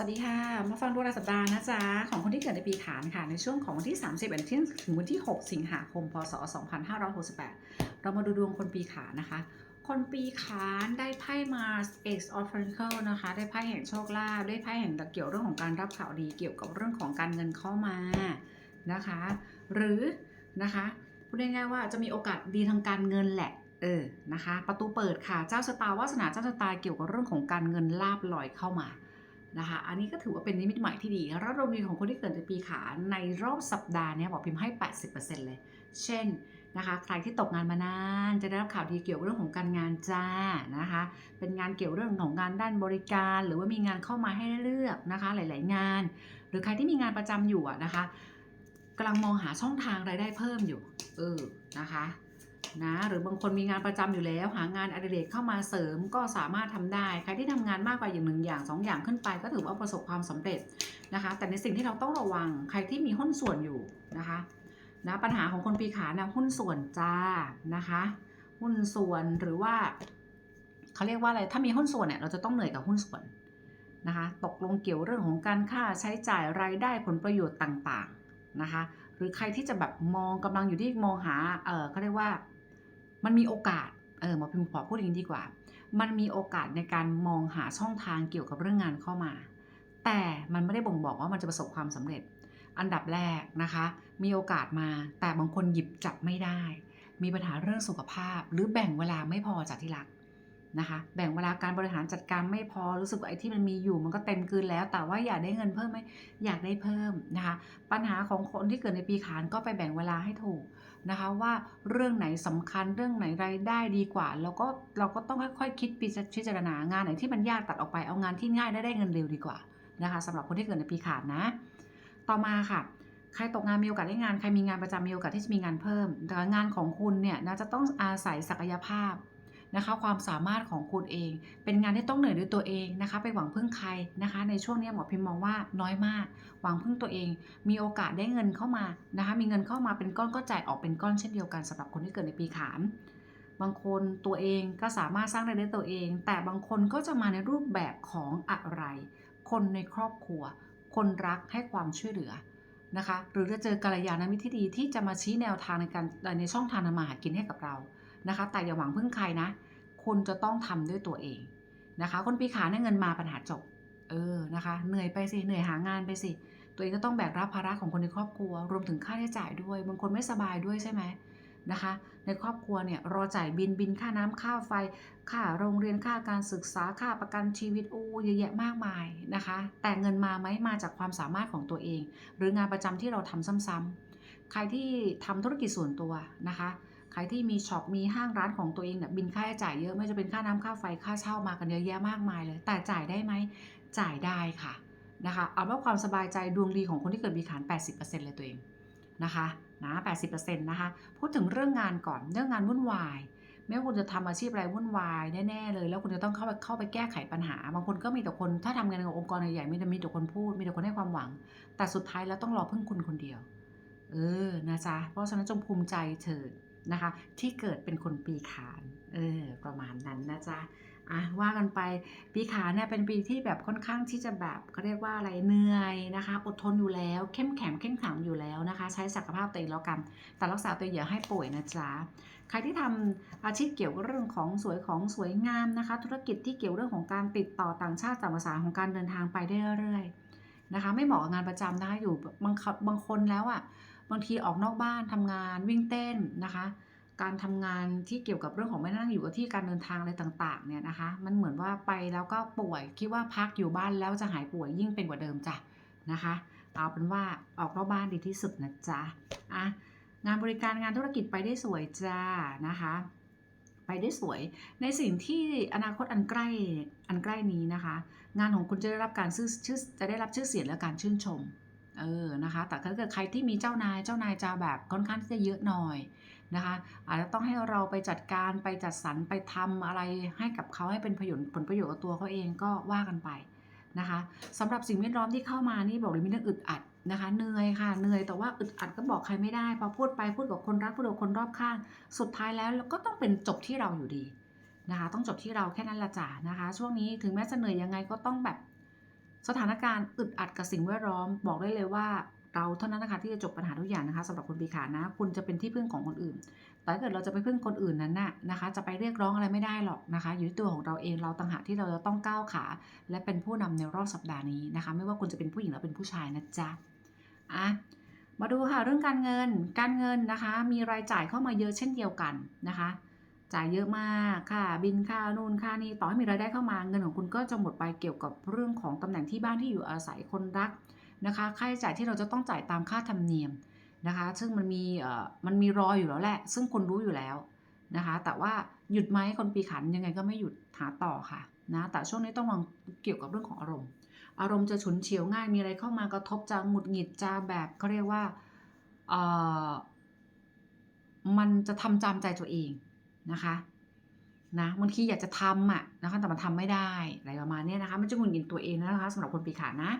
สวัสดีค่ะ มาฟังดวงรายสัปดาห์นะจ๊ะ ของคนที่เกิดในปีขานค่ะ ในช่วงของวันที่ 30วันที่ถึงวันที่ 6 สิงหาคม พศ 2568 เรามาดูดวงคนปีขานนะคะ คนปีขานได้ไพ่มา Ace of Pentacles นะคะ ได้ไพ่แห่งโชคลาภ ได้ไพ่แห่งเกี่ยวเรื่องของการรับข่าวดี เกี่ยวกับเรื่องของการเงินเข้ามานะคะ หรือนะคะพูดง่ายๆว่าจะมีโอกาสดีทางการเงินแหละเออนะคะ ประตูเปิดค่ะ เจ้าชะตาวาสนาเจ้าชะตาเกี่ยวกับเรื่องของการเงินลาบลอยเข้ามา นะคะอันนี้ก็ถือว่าเป็นนิมิตใหมายที่ดีแล้วดวงดีของคนที่เกิดในปีขานในรอบสัปดาห์นี้บอกพิมพ์ให้ 80%เลย เช่นนะคะใครที่ตกงานมานานจะได้รับข่าวดีเกี่ยวกับเรื่องของการงานจ้านะคะเป็นงานเกี่ยวเรื่องของงานด้านบริการ หรือว่ามีงานเข้ามาให้เลือกนะคะหลาย ๆ งาน หรือใครที่มีงานประจำอยู่นะคะกำลังมองหาช่องทางรายได้เพิ่มอยู่เออนะคะ นะหรือบางคนมีงานประจำอยู่แล้ว หางานอดิเรกเข้ามาเสริมก็สามารถทำได้ ใครที่ทำงานมากกว่าอย่างหนึ่งอย่างสองอย่างขึ้นไป ก็ถือว่าประสบความสำเร็จนะคะ แต่ในสิ่งที่เราต้องระวังใครที่มีหุ้นส่วนอยู่นะคะนะปัญหาของคนปีขานะหุ้นส่วนจ้านะคะ หุ้นส่วนหรือว่าเขาเรียกว่าอะไรถ้ามีหุ้นส่วนเนี่ยเราจะต้องเหนื่อยกับหุ้นส่วนนะคะ ตกลงเกี่ยวเรื่องของการค่าใช้จ่ายรายได้ผลประโยชน์ต่างๆนะคะ หรือใครที่จะแบบมองกำลังอยู่ที่มองหา เออเขาเรียกว่า มันมีโอกาส เออหมอพิมพ์ขอพูดอย่างนี้ดีกว่า มันมีโอกาสในการมองหาช่องทางเกี่ยวกับเรื่องงานเข้ามา แต่มันไม่ได้บ่งบอกว่ามันจะประสบความสำเร็จ อันดับแรกนะคะ มีโอกาสมา แต่บางคนหยิบจับไม่ได้ มีปัญหาเรื่องสุขภาพ หรือแบ่งเวลาไม่พอจากที่รัก นะคะแบ่งเวลาการบริหารจัดการไม่พอรู้สึกว่าไอ้ที่มันมีอยู่มันก็เต็มเกินแล้ว แต่ว่าอยากได้เงินเพิ่มไหมอยากได้เพิ่มนะคะปัญหาของคนที่เกิดในปีขานก็ไปแบ่งเวลาให้ถูกนะคะว่าเรื่องไหนสำคัญเรื่องไหนรายได้ดีกว่า แล้วก็เราก็ต้องค่อยๆคิดพิจารณางานไหนที่มันยากตัดออกไปเอางานที่ง่ายได้ได้เงินเร็วดีกว่านะคะสำหรับคนที่เกิดในปีขานนะ ต่อมาค่ะใครตกงานมีโอกาสได้งาน ใครมีงานประจำมีโอกาสที่จะมีงานเพิ่ม แต่งานของคุณเนี่ยนะจะต้องอาศัยศักยภาพ นะคะ ความสามารถของคุณเอง เป็นงานที่ต้องเหนื่อยด้วยตัวเองนะคะ ไปหวังพึ่งใครนะคะ ในช่วงนี้หมอพิมพ์มองว่าน้อยมาก หวังพึ่งตัวเอง มีโอกาสได้เงินเข้ามานะคะ มีเงินเข้ามาเป็นก้อนก็จ่ายออกเป็นก้อนเช่นเดียวกันสำหรับคนที่เกิดในปีขานบางคนตัวเองก็สามารถสร้างรายได้ตัวเอง แต่บางคนก็จะมาในรูปแบบของอะไร คนในครอบครัว คนรักให้ความช่วยเหลือนะคะ หรือจะเจอกัลยาณมิตรที่ดีที่จะมาชี้แนวทางในการในช่องทางทำมาหากินให้กับเรา นะคะ แต่อย่าหวังพึ่งใครนะ คุณจะต้องทำด้วยตัวเองนะคะ คนปีขาเนี่ยเงินมาปัญหาจบ เออนะคะ เหนื่อยไปสิ เหนื่อยหางานไปสิ ตัวเองก็ต้องแบกรับภาระของคนในครอบครัว รวมถึงค่าใช้จ่ายด้วย บางคนไม่สบายด้วยใช่ไหมนะคะ ในครอบครัวเนี่ยรอจ่ายบินบินค่าน้ำค่าไฟ ค่าโรงเรียนค่าการศึกษาค่าประกันชีวิตอู้เยอะแยะมากมายนะคะ แต่เงินมาไหมมาจากความสามารถของตัวเอง หรืองานประจำที่เราทำซ้ำๆใครที่ทำธุรกิจส่วนตัวนะคะ ใครที่มีช็อปมีห้างร้านของตัวเองเนี่ยบินค่าใช้จ่ายเยอะไม่จะเป็นค่าน้ำค่าไฟค่าเช่ามากันเยอะแยะมากมายเลย แต่จ่ายได้ไหมจ่ายได้ค่ะนะคะเอาว่าความสบายใจดวงดีของคนที่เกิดปีขาน 80%เลยตัวเองนะคะนะ80%นะคะพูดถึงเรื่องงานก่อนเรื่องงานวุ่นวายไม่ว่าคุณจะทำอาชีพอะไรวุ่นวายแน่ๆเลย แล้วคุณจะต้องเข้าไปเข้าไปแก้ไขปัญหา บางคนก็มีแต่คน ถ้าทำงานกับองค์กรใหญ่ๆมีแต่มีแต่คนพูด มีแต่คนให้ความหวัง แต่สุดท้ายแล้วต้องรอพึ่งคุณคนเดียว เออนะจ๊ะเพราะฉะนั้นจงภูมิใจเถิด นะคะ ที่เกิดเป็นคนปีขานเออประมาณนั้นนะจ๊ะอะว่ากันไปปีขานเนี่ยเป็นปีที่แบบค่อนข้างที่จะแบบเขาเรียกว่าอะไรเหนื่อยนะคะ อดทนอยู่แล้ว เข้มแข็งเข้มขังอยู่แล้วนะคะ ใช้ศักยภาพตัวเองแล้วกัน แต่รักษาตัวอย่าให้ป่วยนะจ๊ะใครที่ทำอาชีพเกี่ยวกับเรื่องของสวยของสวยงามนะคะ ธุรกิจที่เกี่ยวเรื่องของการติดต่อต่างชาติต่างภาษาของการเดินทางไปได้เรื่อยๆนะคะ ไม่เหมาะกับงานประจำนะคะอยู่บางบางคนแล้วอะ่ะ บางทีออกนอกบ้านทำงานวิ่งเต้นนะคะ การทำงานที่เกี่ยวกับเรื่องของไม่นั่งอยู่กับที่การเดินทางอะไรต่างๆเนี่ยนะคะ มันเหมือนว่าไปแล้วก็ป่วยคิดว่าพักอยู่บ้านแล้วจะหายป่วยยิ่งเป็นกว่าเดิมจ้ะนะคะ เอาเป็นว่าออกนอกบ้านดีที่สุดนะจ๊ะอะงานบริการงานธุรกิจไปได้สวยจ้านะคะไปได้สวยในสิ่งที่อนาคตอันใกล้อันใกล้นี้นะคะ งานของคุณจะได้รับการชื่อชื่อจะได้รับชื่อเสียงและการชื่นชม เออนะคะแต่ถ้าเกิดใครที่มีเจ้านายเจ้านายจะแบบค่อนข้างที่จะเยอะหน่อยนะคะอาจจะต้องให้เราไปจัดการไปจัดสรรไปทำอะไรให้กับเขาให้เป็นประโยชน์ผลประโยชน์กับตัวเขาเองก็ว่ากันไปนะคะสำหรับสิ่งแวดล้อมที่เข้ามานี่บอกเลยมีเรื่องอึดอัดนะคะเหนื่อยค่ะเหนื่อยแต่ว่าอึดอัดก็บอกใครไม่ได้พอพูดไปพูดกับคนรักพูดกับคนรอบข้าง สุดท้ายแล้วก็ต้องเป็นจบที่เราอยู่ดีนะคะ ต้องจบที่เราแค่นั้นละจ้ะนะคะ ช่วงนี้ถึงแม้จะเหนื่อยยังไงก็ต้องแบบ สถานการณ์อึดอัดกับสิ่งแวดล้อม บอกได้เลยว่าเราเท่านั้นนะคะที่จะจบปัญหาทุกอย่างนะคะสำหรับคนปีขานนะ คุณจะเป็นที่พึ่งของคนอื่น แต่ถ้าเกิดเราจะไปพึ่งคนอื่นนั้นน่ะนะคะ จะไปเรียกร้องอะไรไม่ได้หรอกนะคะ อยู่ที่ตัวของเราเองเราต่างหากที่เราจะต้องก้าวขา และเป็นผู้นำในรอบสัปดาห์นี้นะคะ ไม่ว่าคุณจะเป็นผู้หญิงหรือเป็นผู้ชายนะจ๊ะอะมาดูค่ะเรื่องการเงินการเงินนะคะ มีรายจ่ายเข้ามาเยอะเช่นเดียวกันนะคะ จ่ายเยอะมากค่ะบินค่านู่นค่านี่ต่อให้มีรายได้เข้ามาเงินของคุณก็จะหมดไปเกี่ยวกับเรื่องของตำแหน่งที่บ้านที่อยู่อาศัยคนรักนะคะค่าใช้จ่ายที่เราจะต้องจ่ายตามค่าธรรมเนียมนะคะ ซึ่งมันมีเอ่อมันมีรออยู่แล้วแหละ ซึ่งคุณรู้อยู่แล้วนะคะ แต่ว่าหยุดไหมคนปีขันยังไงก็ไม่หยุดหาต่อค่ะนะแต่ช่วงนี้ต้องมองเกี่ยวกับเรื่องของอารมณ์ อารมณ์จะฉุนเฉียวง่ายมีอะไรเข้ามากระทบจะหงุดหงิดจะแบบเขาเรียกว่าเอ่อมันจะทำจำใจตัวเอง นะคะนะบางทีอยากจะทำอะนะคะแต่มันทำไม่ได้อะไรประมาณนี้นะคะมันจะหงุดหงิดตัวเองนะคะสำหรับคนปีขานนะ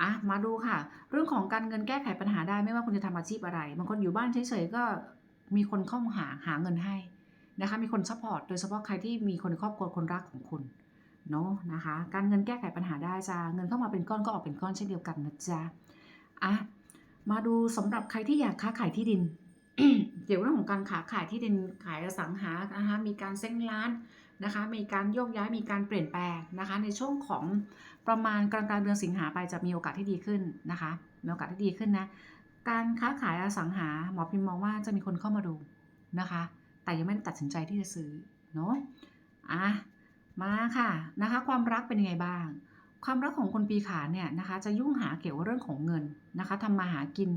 อะมาดูค่ะ เรื่องของการเงินแก้ไขปัญหาได้ไม่ว่าคุณจะทำอาชีพอะไรบางคนอยู่บ้านเฉยๆก็มีคนเข้ามาหาหาเงินให้นะคะมีคนซัพพอร์ตโดยเฉพาะใครที่มีคนในครอบครัวคนรักของคุณเนาะนะคะการเงินแก้ไขปัญหาได้จ้าเงินเข้ามาเป็นก้อนก็ออกเป็นก้อนเช่นเดียวกันนะจ๊ะอะมาดูสำหรับใครที่อยากค้าขายที่ดิน เกี่ยวเรื่องของการค้าขายที่ดินขายอสังหานะคะมีการเซ้งร้านนะคะมีการโยกย้ายมีการเปลี่ยนแปลงนะคะในช่วงของประมาณกลางกลางเดือนสิงหาไปจะมีโอกาสที่ดีขึ้นนะคะมีโอกาสที่ดีขึ้นนะการค้าขายอสังหาหมอพิมมองว่าจะมีคนเข้ามาดูนะคะ แต่ยังไม่ได้ตัดสินใจที่จะซื้อเนาะอะมาค่ะนะคะ ความรักเป็นยังไงบ้าง ความรักของคนปีขาเนี่ยนะคะ จะยุ่งหาเกี่ยวกับเรื่องของเงินนะคะทำมาหากิน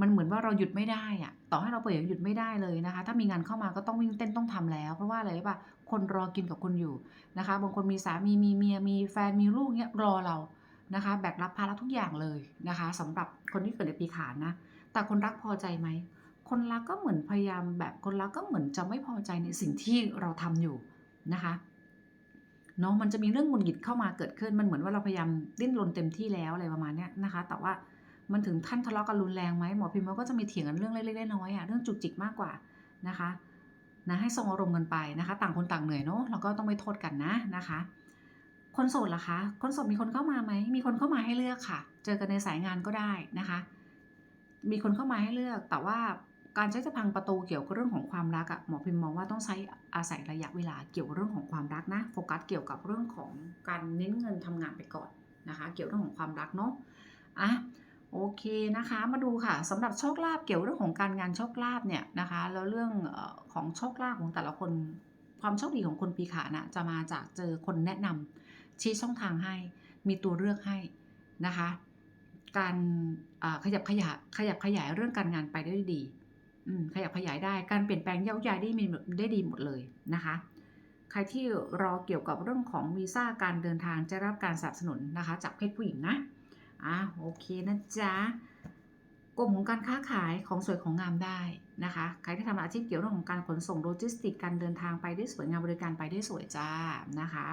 มันเหมือนว่าเราหยุดไม่ได้อะต่อให้เราเปิดหยุดไม่ได้เลยนะคะ ถ้ามีงานเข้ามาก็ต้องวิ่งเต้นต้องทำแล้ว เพราะว่าอะไรป่ะคนรอกินกับคุณอยู่นะคะ บางคนมีสามีมีเมียมีแฟนมีลูกเนี่ยรอเรานะคะ แบกรับภาระทุกอย่างเลยนะคะสำหรับคนที่เกิดในปีขานนะ แต่คนรักพอใจไหมคนรักก็เหมือนพยายามแบบคนรักก็เหมือนจะไม่พอใจในสิ่งที่เราทำอยู่นะคะเนาะมันจะมีเรื่องหงุดหงิดเข้ามาเกิดขึ้นมันเหมือนว่าเราพยายามดิ้นรนเต็มที่แล้วอะไรประมาณนี้นะคะ แต่ว่า มันถึงท่านทะเลาะกันรุนแรงไหมหมอพิมพ์ว่าก็จะมีเถียงกันเรื่องเล็กๆน้อยๆอะเรื่องจุกจิกมากกว่านะคะนะให้ทรงอารมณ์กันไปนะคะ ต่างคนต่างเหนื่อยเนาะเราก็ต้องไม่โทษกันนะนะคะ คนโสดล่ะคะคนโสดมีคนเข้ามาไหมมีคนเข้ามาให้เลือกค่ะ เจอกันในสายงานก็ได้นะคะ มีคนเข้ามาให้เลือก แต่ว่าการใช้จะพังประตูเกี่ยวกับเรื่องของความรักอะหมอพิมพ์มองว่าต้องใช้อาศัยระยะเวลาเกี่ยวกับเรื่องของความรักนะโฟกัสเกี่ยวกับเรื่องของการเน้นเงินทำงานไปก่อนนะคะ เกี่ยวเรื่องของความรักเนาะอะ โอเคนะคะมาดูค่ะสำหรับโชคลาภเกี่ยวเรื่องของการงานโชคลาภเนี่ยนะคะแล้วเรื่องของโชคลาภของแต่ละคน ความโชคดีของคนปีขานะจะมาจากเจอคนแนะนำชี้ช่องทางให้ มีตัวเลือกให้นะคะ การขยับขยายขยับขยายเรื่องการงานไปได้ดีขยับขยายได้การเปลี่ยนแปลงเย้าย้ายได้มีได้ดีหมดเลยนะคะ ใครที่รอเกี่ยวกับเรื่องของวีซ่าการเดินทางจะรับการสนับสนุนนะคะ จากเพศผู้หญิงนะ อะโอเคนะจ๊ะกลุ่มของการค้าขายของสวยของงามได้นะคะใครที่ทำอาชีพเกี่ยวเรื่องของการขนส่งโลจิสติกการเดินทางไปได้สวยงามบริการไปได้สวยจ้านะคะ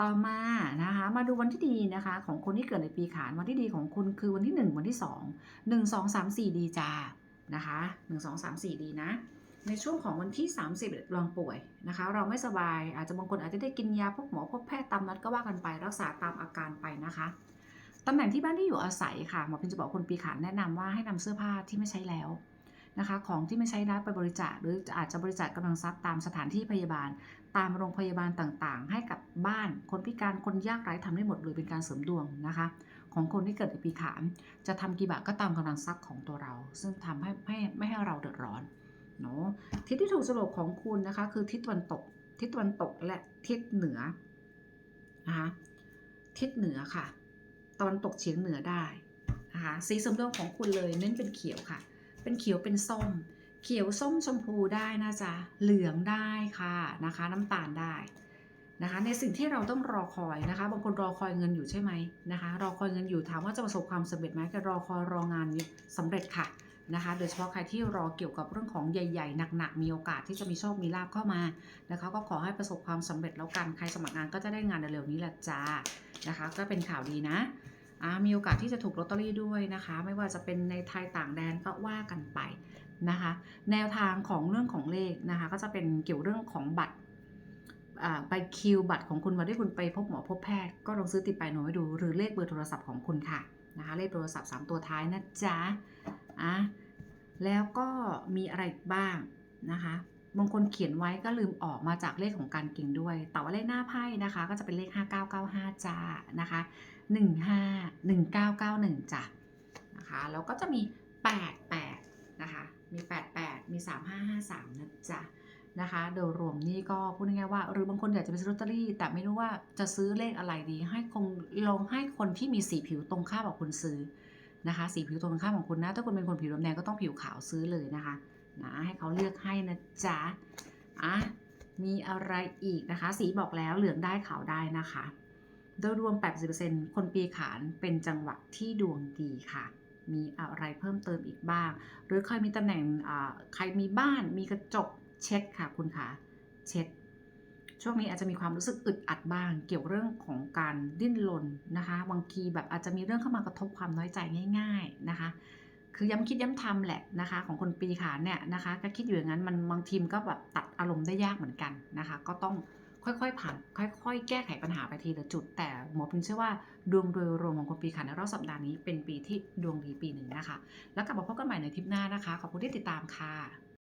ต่อมานะคะมาดูวันที่ดีนะคะของคนที่เกิดในปีขานวันที่ดีของคุณคือวันที่ 1 วันที่ 2 1 2 3 4 ดีจ้านะคะ1 2 3 4 ดีนะ ในช่วงของวันที่ 30ลองป่วยนะคะ เราไม่สบายอาจจะบางคนอาจจะได้กินยาพวกหมอพวกแพทย์ตามนัดก็ว่ากันไปรักษาตามอาการไปนะคะ ตำแหน่งที่บ้านที่อยู่อาศัยค่ะหมอพิมจะบอกคนปีขานแนะนำว่าให้นำเสื้อผ้าที่ไม่ใช้แล้วนะคะของที่ไม่ใช้แล้วไปบริจาคหรืออาจจะบริจาคกำลังทรัพย์ตามสถานที่พยาบาล ตามโรงพยาบาลต่างๆ ให้กับบ้านคนพิการคนยากไร้ทำได้หมดเลยเป็นการเสริมดวงนะคะ ของคนที่เกิดในปีขานจะทำกี่บาทก็ตามกำลังทรัพย์ของตัวเรา ซึ่งทำให้ให้ไม่ให้เราเดือดร้อนเนาะทิศที่ถูกสโลกของคุณนะคะคือทิศตะวันตก ทิศตะวันตกและทิศเหนือนะคะทิศเหนือค่ะะวันตกเฉียงเหนือได้นะคะสีเสริมดวงของคุณเลยเน้นเป็นเขียวค่ะ เป็นเขียวเป็นส้ม เขียวส้มชมพูได้นะจ๊ะเหลืองได้ค่ะนะคะน้ำตาลได้นะคะในสิ่งที่เราต้องรอคอยนะคะบางคนรอคอยเงินอยู่ใช่ไหมนะคะรอคอยเงินอยู่ถามว่าจะประสบความสำเร็จไหมก็รอคอยรองานนี้สำเร็จค่ะนะคะโดยเฉพาะใครที่รอเกี่ยวกับเรื่องของใหญ่ๆหนักๆมีโอกาสที่จะมีโชคมีลาภเข้ามานะคะก็ขอให้ประสบความสำเร็จแล้วกันใครสมัครงานก็จะได้งานเร็วๆนี้แหละจ้านะคะก็เป็นข่าวดีนะ มีโอกาสที่จะถูกลอตเตอรี่ด้วยนะคะ ไม่ว่าจะเป็นในไทยต่างแดนก็ว่ากันไปนะคะ แนวทางของเรื่องของเลขนะคะ ก็จะเป็นเกี่ยวเรื่องของบัตรใบคิวบัตรของคุณวันที่คุณไปพบหมอพบแพทย์ก็ลองซื้อติดไปหน่วยไว้ดู หรือเลขเบอร์โทรศัพท์ของคุณค่ะนะคะเลขโทรศัพท์ 3 ตัวท้ายนะจ๊ะอะแล้วก็มีอะไรบ้างนะคะบางคนเขียนไว้ก็ลืมออกมาจากเลขของการเก่งด้วย แต่ว่าเลขหน้าไพ่นะคะ ก็จะเป็นเลข 5995จ้านะคะ 15 1991จ้ะนะคะแล้วก็จะมี 88 นะคะ มี 88 มี 3553 นะจ๊ะนะคะโดยรวมนี่ก็พูดง่ายๆว่า หรือบางคนอยากจะไปซื้อลอตเตอรี่ แต่ไม่รู้ว่าจะซื้อเลขอะไรดี ให้คงลองให้คนที่มีสีผิวตรงข้ามกับคุณซื้อนะคะสีผิวตรงข้ามของคุณนะ ถ้าคุณเป็นคนผิวดำแดงก็ต้องผิวขาวซื้อเลยนะคะนะให้เขาเลือกให้นะจ๊ะอะมีอะไรอีกนะคะ สีบอกแล้วเหลืองได้ขาวได้นะคะ โดยรวม 80%คนปีขานเป็นจังหวะที่ดวงดีค่ะ มีอะไรเพิ่มเติมอีกบ้าง หรือใครมีตำแหน่งใครมีบ้านมีกระจกเช็ดค่ะคุณคะเช็ดช่วงนี้อาจจะมีความรู้สึกอึดอัดบ้าง เกี่ยวเรื่องของการดิ้นรนนะคะบางทีแบบอาจจะมีเรื่องเข้ามากระทบความน้อยใจง่าย ๆนะคะ คือย้ำคิดย้ำทำแหละนะคะ ของคนปีขานเนี่ยนะคะก็คิดอยู่อย่างนั้นมันบางทีมก็แบบตัดอารมณ์ได้ยากเหมือนกันนะคะ ก็ต้อง ค่อยๆผ่านค่อยๆ แก้ไขปัญหาไปทีละจุด แต่หมอพิมเชื่อว่าดวงโดยรวมของคนปีขานในรอบสัปดาห์นี้เป็นปีที่ดวงดีปีหนึ่งนะคะ แล้วกลับมาพบกันใหม่ในทริปหน้านะคะ ขอบคุณที่ติดตามค่ะ